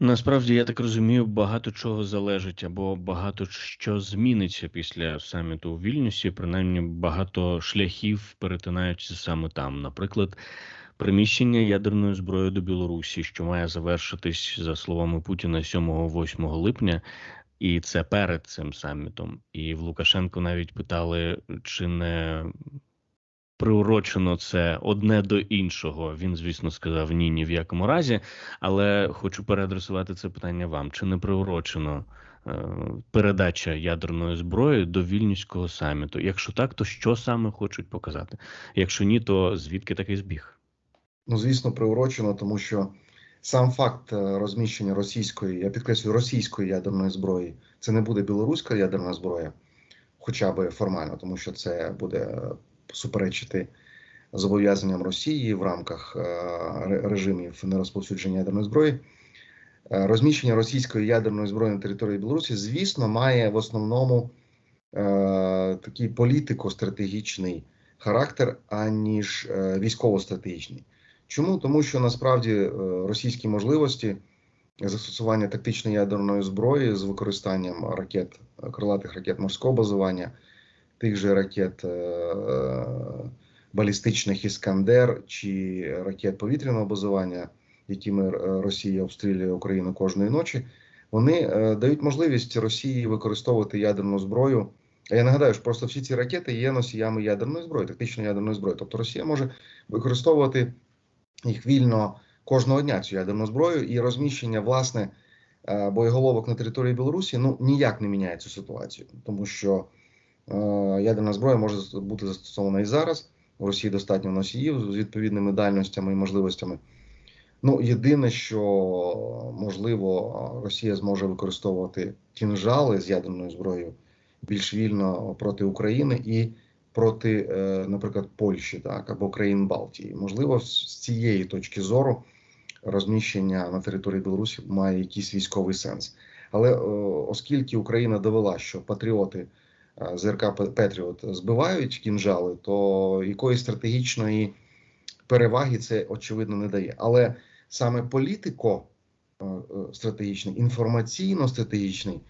Насправді, я так розумію, багато чого залежить або багато що зміниться після саміту у Вільнюсі. Принаймні, багато шляхів перетинаються саме там. Наприклад, приміщення ядерної зброї до Білорусі, що має завершитись за словами Путіна 7-8 липня. І це перед цим самітом. І в Лукашенко навіть питали, чи не приурочено це одне до іншого. Він, звісно, сказав ні, ні в якому разі. Але хочу переадресувати це питання вам: чи не приурочено е, передача ядерної зброї до вільнюського саміту? Якщо так, то що саме хочуть показати? Якщо ні, то звідки такий збіг? Ну, звісно, приурочено, тому що сам факт е, розміщення російської, я підкреслюю, російської ядерної зброї, це не буде білоруська ядерна зброя, хоча би формально, тому що це буде суперечити зобов'язанням Росії в рамках е, режимів нерозповсюдження ядерної зброї. Е, розміщення російської ядерної зброї на території Білорусі, звісно, має в основному е, такий політико-стратегічний характер, аніж військово-стратегічний. Чому? Тому що насправді російські можливості застосування тактичної ядерної зброї з використанням ракет крилатих ракет морського базування тих же ракет е, балістичних Іскандер чи ракет повітряного базування, якими е, Росія обстрілює Україну кожної ночі, вони е, дають можливість Росії використовувати ядерну зброю. А я нагадаю, що просто всі ці ракети є носіями ядерної зброї, тактичної ядерної зброї. Тобто Росія може використовувати їх вільно кожного дня цю ядерну зброю і розміщення власне боєголовок на території Білорусі ну ніяк не міняє цю ситуацію, тому що ядерна зброя може бути застосована і зараз. У Росії достатньо носіїв з відповідними дальностями і можливостями. Ну, єдине, що можливо, Росія зможе використовувати кінжали з ядерною зброєю більш вільно проти України і проти, е, наприклад, Польщі, так або країн Балтії. Можливо, з цієї точки зору розміщення на території Білорусі має якийсь військовий сенс. Але е, оскільки Україна довела, що патріоти. ЗРК Петріот збивають кінжали, то якоїсь стратегічної переваги це очевидно не дає. Але саме політико е, е, стратегічний, інформаційно-стратегічний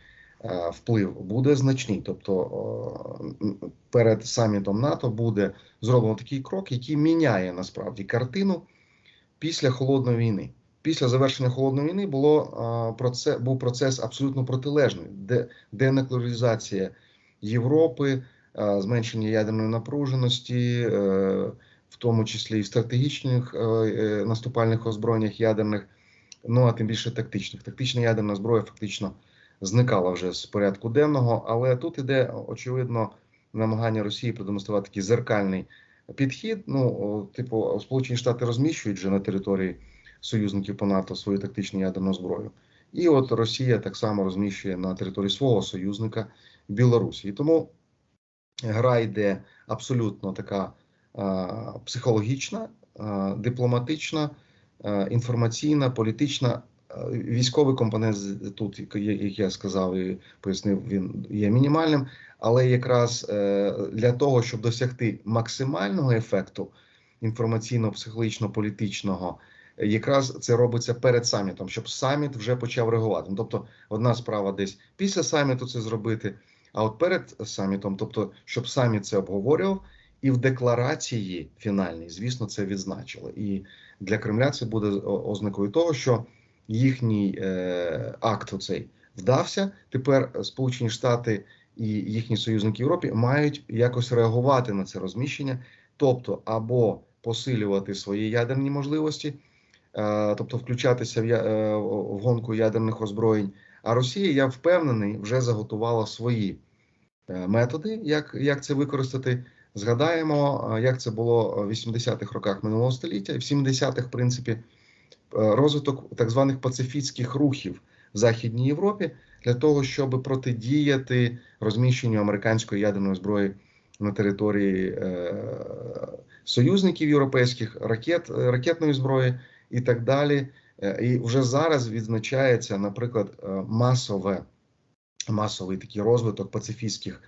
е, вплив буде значний. Тобто перед самітом НАТО буде зроблено такий крок, який міняє насправді картину після холодної війни. Після завершення холодної війни було процес, був процес абсолютно протилежний, де денуклеаризація Європи, е, зменшення ядерної напруженості, е, в тому числі і в стратегічних е, наступальних озброєннях ядерних, ну а тим більше тактичних. Тактична ядерна зброя фактично зникала вже з порядку денного, але тут іде очевидно намагання Росії продемонструвати такий зеркальний підхід. Ну, типу, Сполучені Штати розміщують вже на території союзників по НАТО свою тактичну ядерну зброю. І от Росія так само розміщує на території свого союзника Білорусі. І тому гра йде абсолютно така психологічна, дипломатична, інформаційна, політична. Військовий компонент тут, як я сказав і пояснив, він є мінімальним, але якраз е, для того, щоб досягти максимального ефекту інформаційно-психологічно-політичного якраз це робиться перед самітом, щоб саміт вже почав реагувати. Ну, тобто, одна справа десь після саміту це зробити. А от перед самітом, тобто, щоб саміт це обговорював, і в декларації фінальній, звісно, це відзначили. І для Кремля це буде ознакою того, що їхній е, акт оцей вдався. Тепер Сполучені Штати і їхні союзники в Європі мають якось реагувати на це розміщення, тобто або посилювати свої ядерні можливості. Е, тобто включатися е, в гонку ядерних озброєнь. А Росія, я впевнений, вже заготувала свої методи, як як це використати. Згадаємо, як це було в 80-х роках минулого століття, і в 70-х, в принципі, розвиток так званих пацифістських рухів в Західній Європі для того, щоб протидіяти розміщенню американської ядерної зброї на території е, союзників європейських ракет ракетної зброї і так далі. Е, і вже зараз відзначається, наприклад, е, масове, масовий такий розвиток пацифістських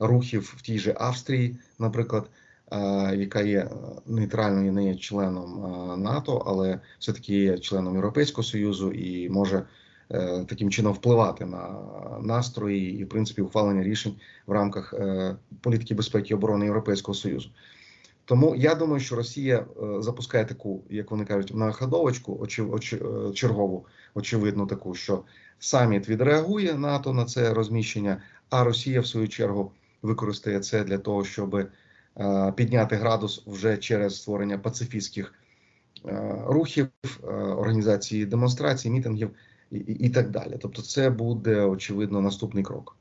рухів в тій же Австрії, наприклад, е, яка є е, нейтральною, не є членом е, НАТО, але все-таки є членом Європейського Союзу і може таким чином впливати на настрої і, в принципі, ухвалення рішень в рамках політики безпеки і оборони Європейського Союзу. Тому я думаю, що Росія запускає таку, як вони кажуть, многоходовочку, очі, очі, чергову, очевидну таку, що саміт відреагує НАТО на це розміщення, а Росія, в свою чергу, використає це для того, щоб е, підняти градус вже через створення пацифістських е, рухів, е, організації демонстрацій, мітингів і, і, і так далі. Тобто, це буде очевидно наступний крок.